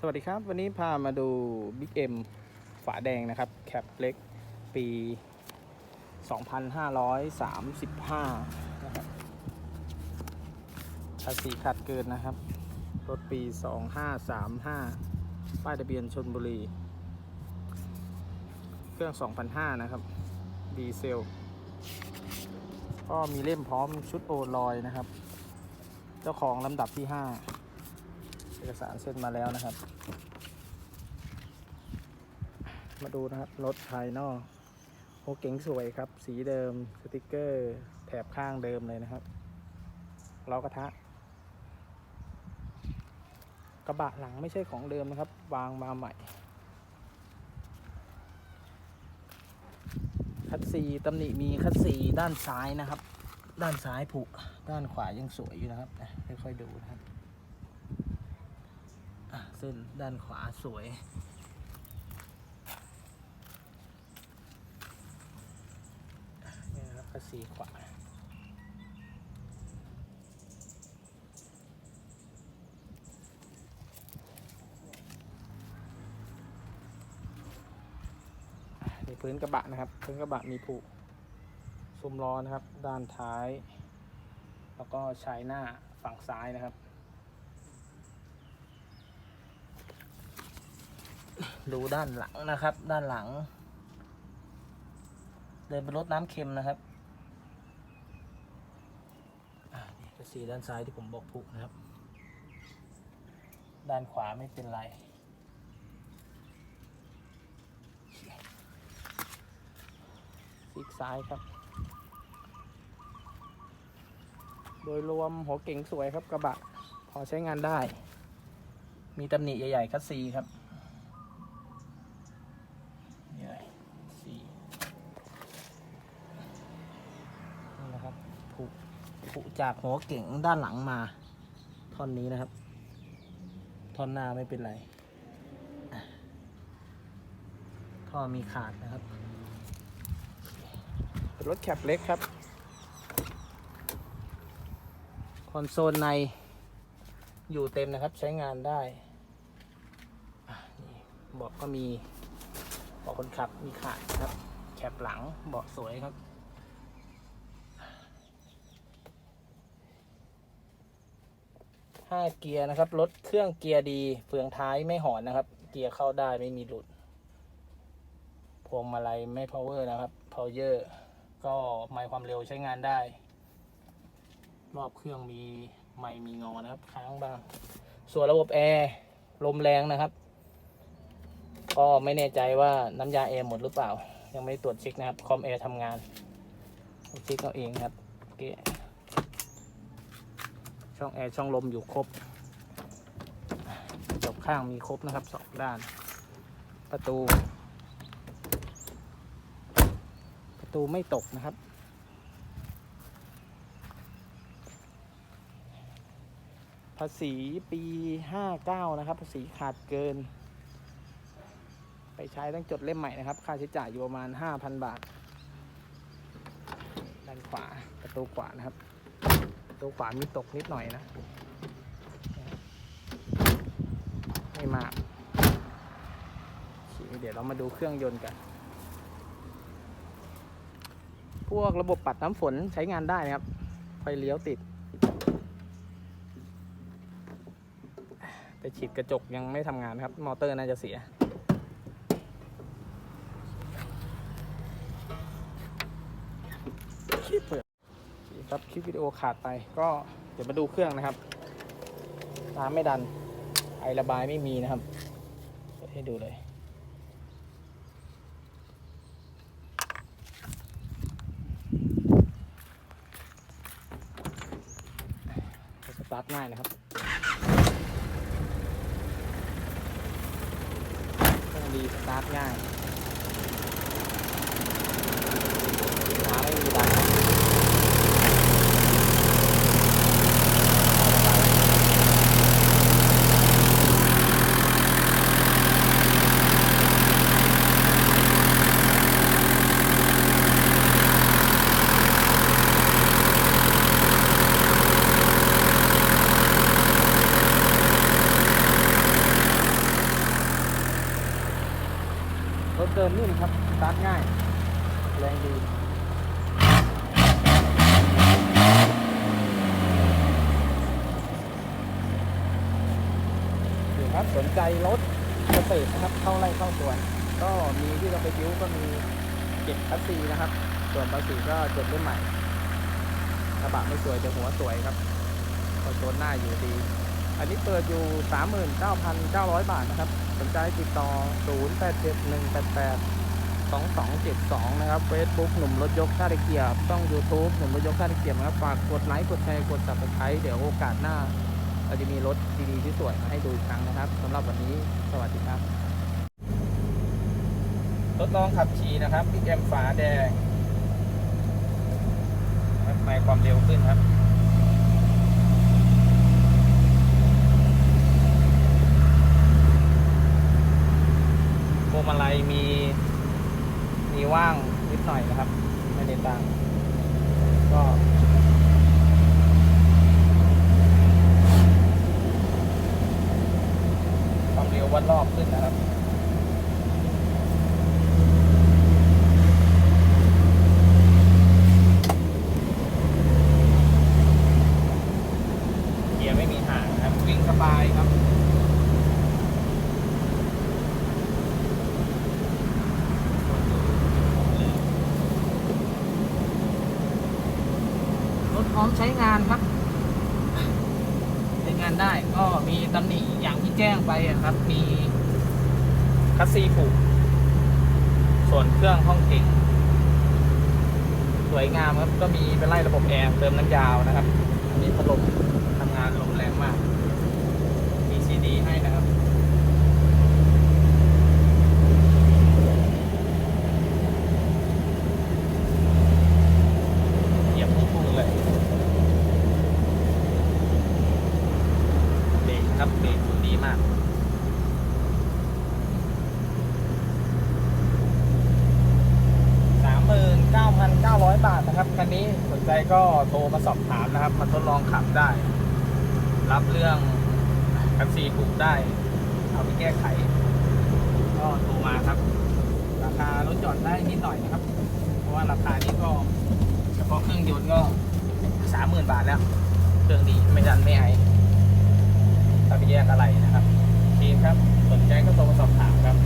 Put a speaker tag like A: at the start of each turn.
A: สวัสดีครับ วันนี้พามาดู Big M ฝาแดงนะครับ แคปเล็กปี 2535 นะครับภาษีขาดเกินนะครับ รถปี 2535 ป้ายทะเบียนชนบุรี เครื่อง 2005 นะครับ ดีเซล ก็มีเล่มพร้อมชุดโอลอยนะครับ เจ้าของลำดับที่ 5 เอกสารเซ็นมาแล้วนะครับ มาดูนะครับรถภายนอกโอเก๋งสวยครับ สีเดิมสติกเกอร์แถบข้างเดิมเลยนะครับล้อกระทะ กระบะหลังไม่ใช่ของเดิมนะครับ วางมาใหม่คัดซีตำหนิมีคัดซีด้านซ้ายนะครับ ด้านซ้ายผุด้านขวายังสวยอยู่นะครับอะค่อยๆดูนะครับ เส้นด้านขวาสวย นี่นะครับก็สีขวามีพื้นกระบะนะครับ พื้นกระบะมีผุซุ้มล้อนะครับ ด้านท้าย แล้วก็ชายหน้าฝั่งซ้ายนะครับ ดูด้านหลังนะครับ ด้านหลัง เดินไปรถน้ำเค็มนะครับนี่ก็สีด้านซ้ายที่ผมบอกผูกนะครับ ด้านขวาไม่เป็นไรซีกซ้ายครับ โดยรวมหัวเก่งสวยครับกระบะ พอใช้งานได้ มีตำหนิใหญ่ๆคัสซีครับ นี่อะไรสี่นี่นะครับผูกผูก จากหัวเก่งด้านหลังมา ท่อนนี้นะครับ ท่อนหน้าไม่เป็นไรอะท่อมีขาดนะครับ เป็นรถแคปเล็กครับ คอนโซลในอยู่เต็มนะครับใช้งานได้อะนี่เบอกก็มีเบาะคนขับมีขาดครับ แคปหลังเบาะสวยครับ ห้าเกียร์นะครับ รถเครื่องเกียร์ดี เฟืองท้ายไม่หอนนะครับ เกียร์เข้าได้ไม่มีหลุด พวงมาลัยไม่ power นะครับ power ก็ไม่ความเร็วใช้งานได้ รอบเครื่องมีไม่มีงอนะครับ ค้างบ้าง ส่วนระบบแอร์ลมแรงนะครับ ก็ไม่แน่ใจว่าน้ำยาแอร์หมดหรือเปล่า ยังไม่ตรวจเช็คนะครับ คอมแอร์ทำงานเช็คเอาเองครับโอเค ช่องแอร์ช่องลมอยู่ครบจบข้างมีครบนะครับสองด้าน ประตู ประตูไม่ตกนะครับ ภาษีปี59นะครับภาษีขาดเกิน ไปใช้ต้องจดเล่มใหม่นะครับ ค่าใช้จ่ายอยู่ประมาณ5,000บาท ด้านขวาประตูขวานะครับ ประตูขวามีตกนิดหน่อยนะ ไม่มากโอเคเดี๋ยวเรามาดูเครื่องยนต์กัน พวกระบบปัดน้ำฝนใช้งานได้นะครับ ไฟเลี้ยวติด แต่ฉีดกระจกยังไม่ทำงานครับ มอเตอร์น่าจะเสีย ครับคลิปวิดีโอขาดไป ก็เดี๋ยวมาดูเครื่องนะครับน้ำไม่ดัน ไอระบายไม่มีนะครับให้ดูเลย สตาร์ทง่ายนะครับเครื่องดีสตาร์ทง่ายน้ำไม่มีดัน เกินนิ่มครับสตาร์ทง่าย แรงดีอยู่ครับสนใจรถเกษตรนะครับ เข้าไร่เข้าสวน ก็มีที่เราไปยิ้วก็มีเก็บภาษีนะครับ ส่วนภาษีก็จดรุ่นใหม่กระบะไม่สวยแต่หัวสวยครับคอนโซลหน้าอยู่ดี อันนี้เปิดอยู่ 39,900 บาทนะครับ สนใจติดต่อ 087188 2272 นะครับ Facebook หนุ่มรถยกท่าตะเกียบต้อง YouTube หนุ่มรถยกท่าตะเกียบนะครับฝากกดไลค์ กดแชร์ กด subscribe เดี๋ยวโอกาสหน้า เราจะมีรถดีๆที่สวยมาให้ดูอีกครั้งนะครับสำหรับวันนี้สวัสดีครับรถลองขับขี่นะครับพี่แอมฝาแดง ไม่ความเร็วขึ้นครับ วงมาลัยมี มีว่างนิดหน่อยนะครับ ไม่ได้ตังก็ความเร็ววัดรอบขึ้นนะครับ เกียร์ไม่มีห่างนะครับ วิ่งสบายครับ รถพร้อมใช้งานครับใช้งานได้ก็มีตำหนิอย่างที่แจ้งไปอะครับ มีคัสซีผูกส่วนเครื่องห้องเก่งสวยงามครับก็มีไปไล่ระบบแอร์เติมน้ำยาวนะครับ อันนี้พัดลมทำงานลมแรงมาก มีซีดีให้นะครับ เหยียบพุ่งๆเลย เบรกครับเบรกดีมาก สามหมื่นเก้าพันเก้าร้อยบาทนะ คันนี้สนใจก็โทรมาสอบถามนะครับ มาทดลองขับได้ รับเรื่องคันซีถูกได้ เอาไปแก้ไข ก็โทรมาครับ ราคารถจอดได้นิดหน่อยนะครับ เพราะว่าราคานี้ก็เฉพาะเครื่องยนต์ก็สามหมื่นบาทแล้ว เครื่องดีไม่ดันไม่ไอถ้าไปแยกอะไรนะครับโอเคครับ สนใจก็โทรมาสอบถามครับ